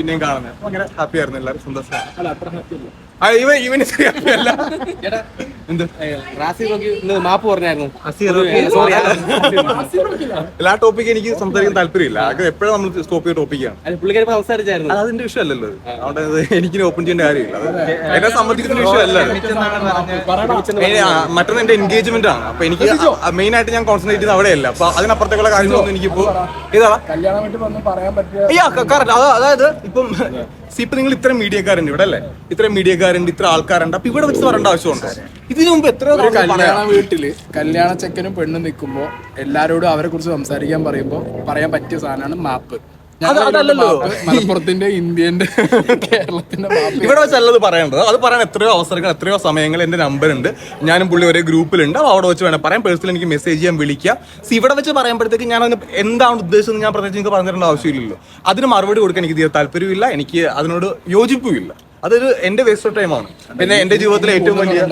പിന്നെയും കാണുന്നത്. അങ്ങനെ ഹാപ്പി ആയിരുന്നു എല്ലാവരും. സന്തോഷം അല്ല അത്ര ഹാപ്പി അല്ല. ഇവന് അല്ല എന്ത്? റാസി മാപ്പ് പറഞ്ഞായിരുന്നു. എല്ലാ ടോപ്പിക്കും എനിക്ക് സംസാരിക്കാൻ താല്പര്യമില്ല. അത് എപ്പോഴും നമ്മൾ സ്റ്റോപ്പ് ചെയ്ത ടോപ്പിക്കാണ് സംസാരിച്ചായിരുന്നു. അത് അതിന്റെ വിഷയമല്ലല്ലോ. അതുകൊണ്ട് എനിക്ക് ഓപ്പൺ ചെയ്യേണ്ട കാര്യമില്ല. എന്നെ സംബന്ധിക്കുന്ന വിഷയമല്ല. മറ്റൊന്ന് എന്റെ എൻഗേജ്മെന്റ് ആണ്. അപ്പൊ എനിക്ക് മെയിൻ ആയിട്ട് ഞാൻ കോൺസെൻട്രേറ്റ് ചെയ്യുന്നത് അവിടെയല്ല. അപ്പൊ അതിനപ്പുറത്തേക്കുള്ള കാര്യങ്ങളൊന്നും എനിക്കിപ്പോ ഇതാ കല്യാണം വീട്ടിൽ വന്ന് പറയാൻ പറ്റിയ അതായത് ഇപ്പം സി ഇപ്പൊ നിങ്ങൾ ഇത്രയും മീഡിയക്കാരുണ്ട് ഇവിടെ അല്ലേ? ഇത്രയും മീഡിയക്കാരുണ്ട് ഇത്ര ആൾക്കാരുണ്ട്. അപ്പൊ ഇവിടെ വെച്ച് പറയേണ്ട ആവശ്യമുണ്ടോ? ഇതിനു മുമ്പ് എത്ര ഒരു കല്യാണ വീട്ടിൽ കല്യാണ ചെക്കനും പെണ്ണും നിൽക്കുമ്പോ എല്ലാരോടും അവരെ കുറിച്ച് സംസാരിക്കാൻ പറയുമ്പോ പറയാൻ പറ്റിയ സാധനമാണ് മാപ്പ്. അതല്ലല്ലോ. മലപ്പുറത്തിന്റെ ഇന്ത്യന്റെ കേരളത്തിന്റെ ഇവിടെ വെച്ചല്ലത് പറയേണ്ടത്. അത് പറയാൻ എത്രയോ അവസരങ്ങൾ എത്രയോ സമയങ്ങൾ എന്റെ നമ്പർ ഉണ്ട് ഞാനും പുള്ളി ഒരേ ഗ്രൂപ്പിലുണ്ട്. അപ്പൊ അവിടെ വെച്ച് വേണം പറയാൻ. പേഴ്സണൽ എനിക്ക് മെസ്സേജ് ചെയ്യാൻ വിളിക്കാം. സി ഇവിടെ വെച്ച് പറയുമ്പോഴത്തേക്ക് ഞാൻ അതിന് എന്താണ് ഉദ്ദേശിച്ചത് ഞാൻ പ്രത്യേകിച്ച് നിങ്ങൾക്ക് പറഞ്ഞിട്ടുണ്ട് ആവശ്യമില്ലല്ലോ. അതിന് മറുപടി കൊടുക്കാൻ എനിക്ക് തീരെ താല്പര്യമില്ല എനിക്ക് അതിനോട് യോജിപ്പുമില്ല. അതൊരു എന്റെ വേസ്റ്റ് ഓഫ് ടൈമാണ് പിന്നെ എന്റെ ജീവിതത്തിലെ ഏറ്റവും വലിയ